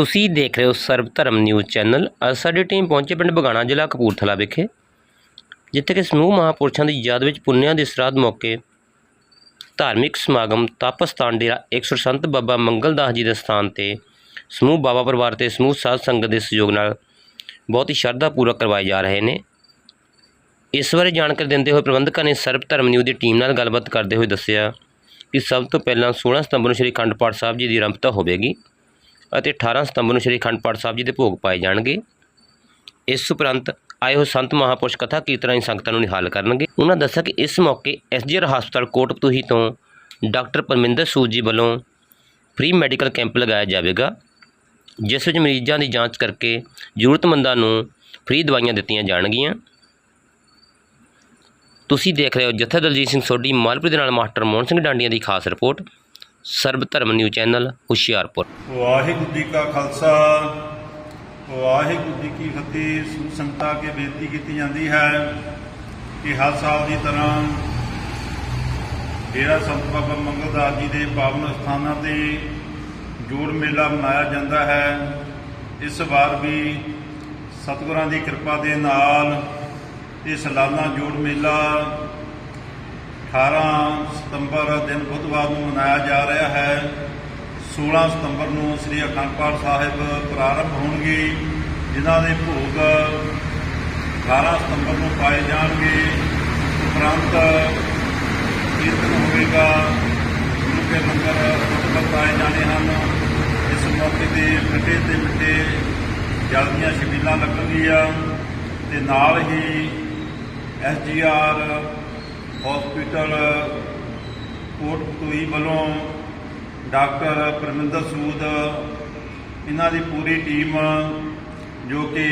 ਤੁਸੀਂ ਦੇਖ ਰਹੇ ਹੋ ਸਰਬ ਧਰਮ ਨਿਊਜ਼ ਚੈਨਲ। ਅੱਜ ਸਾਡੀ ਟੀਮ ਪਹੁੰਚੇ ਪਿੰਡ ਬਗਾਣਾ ਜ਼ਿਲ੍ਹਾ ਕਪੂਰਥਲਾ ਵਿਖੇ, ਜਿੱਥੇ ਕਿ ਸਮੂਹ ਮਹਾਪੁਰਸ਼ਾਂ ਦੀ ਯਾਦ ਵਿੱਚ ਪੁੰਨਿਆਂ ਦੇ ਸਰਾਧ ਮੌਕੇ ਧਾਰਮਿਕ ਸਮਾਗਮ ਤਪ ਸਥਾਨ ਡੇਰਾ ਇੱਕ ਸੌ ਸੰਤ ਬਾਬਾ ਮੰਗਲਦਾਸ ਜੀ ਦੇ ਸਥਾਨ ਤੇ ਸਮੂਹ ਬਾਬਾ ਪਰਿਵਾਰ ਤੇ ਸਮੂਹ ਸਾਧ ਸੰਗਤ ਦੇ ਸਹਿਯੋਗ ਨਾਲ ਬਹੁਤ ਹੀ ਸ਼ਰਧਾ ਪੂਰਵਕ ਕਰਵਾਏ ਜਾ ਰਹੇ ਨੇ। ਇਸ ਬਾਰੇ ਜਾਣਕਾਰੀ ਦਿੰਦੇ ਹੋਏ ਪ੍ਰਬੰਧਕਾਂ ਨੇ ਸਰਬ ਧਰਮ ਨਿਊਜ਼ ਦੀ ਟੀਮ ਨਾਲ ਗੱਲਬਾਤ ਕਰਦੇ ਹੋਏ ਦੱਸਿਆ ਕਿ ਸਭ ਤੋਂ ਪਹਿਲਾਂ 16 ਸਤੰਬਰ ਨੂੰ ਸ੍ਰੀ ਅਖੰਡ ਪਾਠ ਸਾਹਿਬ ਜੀ ਦੀ ਆਰੰਭਤਾ ਹੋਵੇਗੀ। ਅਤੇ 18 ਸਤੰਬਰ ਨੂੰ ਸ੍ਰੀ ਅਖੰਡ ਪਾਠ ਸਾਹਿਬ ਜੀ ਦੇ ਭੋਗ ਪਾਏ ਜਾਣਗੇ। ਇਸ ਉਪਰੰਤ ਆਏ ਹੋਏ ਸੰਤ ਮਹਾਪੁਰਸ਼ ਕਥਾ ਕੀਰਤਨਾਂ ਦੀ ਸੰਗਤਾਂ ਨੂੰ ਨਿਹਾਲ ਕਰਨਗੇ। ਉਹਨਾਂ ਦੱਸਿਆ ਕਿ ਇਸ ਮੌਕੇ ਐਸਜੀਆਰ ਹਸਪਤਾਲ ਕੋਟਪਤੂਹੀ ਤੋਂ ਡਾਕਟਰ ਪਰਮਿੰਦਰ ਸੂਦ ਜੀ ਵੱਲੋਂ ਫ੍ਰੀ ਮੈਡੀਕਲ ਕੈਂਪ ਲਗਾਇਆ ਜਾਵੇਗਾ, ਜਿਸ ਵਿੱਚ ਮਰੀਜ਼ਾਂ ਦੀ ਜਾਂਚ ਕਰਕੇ ਜ਼ਰੂਰਤਮੰਦਾਂ ਨੂੰ ਫ੍ਰੀ ਦਵਾਈਆਂ ਦਿੱਤੀਆਂ ਜਾਣਗੀਆਂ। ਤੁਸੀਂ ਦੇਖ ਰਹੇ ਹੋ ਜਥਾ ਦਲਜੀਤ ਸਿੰਘ ਸੋਢੀ, ਮਾਲਪੁਰ ਦੇ ਨਾਲ ਮਾਸਟਰ ਮੋਹਨ ਸਿੰਘ ਡਾਂਡੀਆਂ ਦੀ ਖਾਸ ਰਿਪੋਰਟ। ਸਰਬ ਧਰਮ ਨਿਊਜ਼ ਚੈਨਲ, ਹੁਸ਼ਿਆਰਪੁਰ। ਵਾਹਿਗੁਰੂ ਜੀ ਕਾ ਖਾਲਸਾ, ਵਾਹਿਗੁਰੂ ਜੀ ਕੀ ਫਤਿਹ। ਸੂ ਸੰਗਤਾਂ ਬੇਨਤੀ ਕੀਤੀ ਜਾਂਦੀ ਹੈ ਕਿ ਹਰ ਸਾਲ ਦੀ ਤਰ੍ਹਾਂ ਡੇਰਾ ਸੰਤ ਬਾਬਾ ਮੰਗਲਦਾਸ ਜੀ ਦੇ ਪਾਵਨ ਸਥਾਨਾਂ ਤੇ ਜੋੜ ਮੇਲਾ ਮਨਾਇਆ ਜਾਂਦਾ ਹੈ। ਇਸ ਵਾਰ ਵੀ ਸਤਿਗੁਰਾਂ ਦੀ ਕਿਰਪਾ ਦੇ ਨਾਲ ਇਹ ਸਾਲਾਨਾ ਜੋੜ ਮੇਲਾ 18 ਸਤੰਬਰ ਦਿਨ ਬੁੱਧਵਾਰ ਨੂੰ ਮਨਾਇਆ ਜਾ ਰਿਹਾ ਹੈ। 16 ਸਤੰਬਰ ਨੂੰ ਸ੍ਰੀ ਅਖੰਡ ਪਾਠ ਸਾਹਿਬ ਪ੍ਰਾਰੰਭ ਹੋਣਗੇ, ਜਿਨ੍ਹਾਂ ਦੇ ਭੋਗ 18 ਸਤੰਬਰ ਨੂੰ ਪਾਏ ਜਾਣਗੇ। ਉਪਰੰਤ ਕੀਰਤਨ ਹੋਵੇਗਾ, ਗੁਰੂ ਕੇ ਲੰਗਰ ਉਤਪਤ ਪਾਏ ਜਾਣੇ ਹਨ। ਇਸ ਮੌਕੇ ਤੇ ਮਿੱਠੇ ਤੇ ਮਿੱਠੇ ਜਲਦੀਆਂ ਛਬੀਲਾਂ ਲੱਗਣਗੀਆਂ ਤੇ ਨਾਲ ਹੀ ਐਸਜੀਆਰ ਹਸਪੀਟਲ ਕੋਟਪੁਤਲੀ ਵੱਲੋਂ ਡਾਕਟਰ ਪਰਮਿੰਦਰ ਸੂਦ, ਇਹਨਾਂ ਦੀ ਪੂਰੀ ਟੀਮ, ਜੋ ਕਿ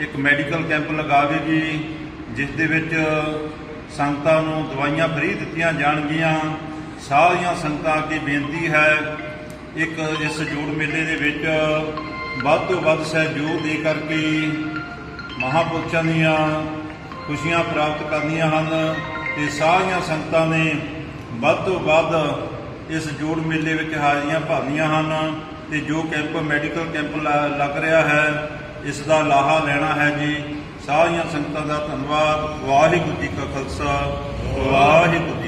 ਇੱਕ ਮੈਡੀਕਲ ਕੈਂਪ ਲਗਾਵੇਗੀ ਜਿਸ ਦੇ ਵਿੱਚ ਸੰਗਤਾਂ ਨੂੰ ਦਵਾਈਆਂ ਫ੍ਰੀ ਦਿੱਤੀਆਂ ਜਾਣਗੀਆਂ। ਸਾਰੀਆਂ ਸੰਗਤਾਂ ਅੱਗੇ ਬੇਨਤੀ ਹੈ, ਇੱਕ ਇਸ ਜੋੜ ਮੇਲੇ ਦੇ ਵਿੱਚ ਵੱਧ ਤੋਂ ਵੱਧ ਸਹਿਯੋਗ ਦੇ ਕਰਕੇ ਮਹਾਪੁਰਸ਼ਾਂ ਦੀਆਂ ਖੁਸ਼ੀਆਂ ਪ੍ਰਾਪਤ ਕਰਨੀਆਂ ਹਨ ਤੇ ਸਾਰੀਆਂ ਸੰਗਤਾਂ ਨੇ ਵੱਧ ਤੋਂ ਵੱਧ ਇਸ ਜੋੜ ਮੇਲੇ ਵਿੱਚ ਹਾਜ਼ਰੀਆਂ ਭਰਨੀਆਂ ਹਨ ਤੇ ਜੋ ਕੈਂਪ ਮੈਡੀਕਲ ਕੈਂਪ ਲ- ਲੱਗ ਰਿਹਾ ਹੈ, ਇਸ ਦਾ ਲਾਹਾ ਲੈਣਾ ਹੈ ਜੀ। ਸਾਰੀਆਂ ਸੰਗਤਾਂ ਦਾ ਧੰਨਵਾਦ। ਵਾਹਿਗੁਰੂ ਜੀ ਕਾ ਖਾਲਸਾ, ਵਾਹਿਗੁਰੂ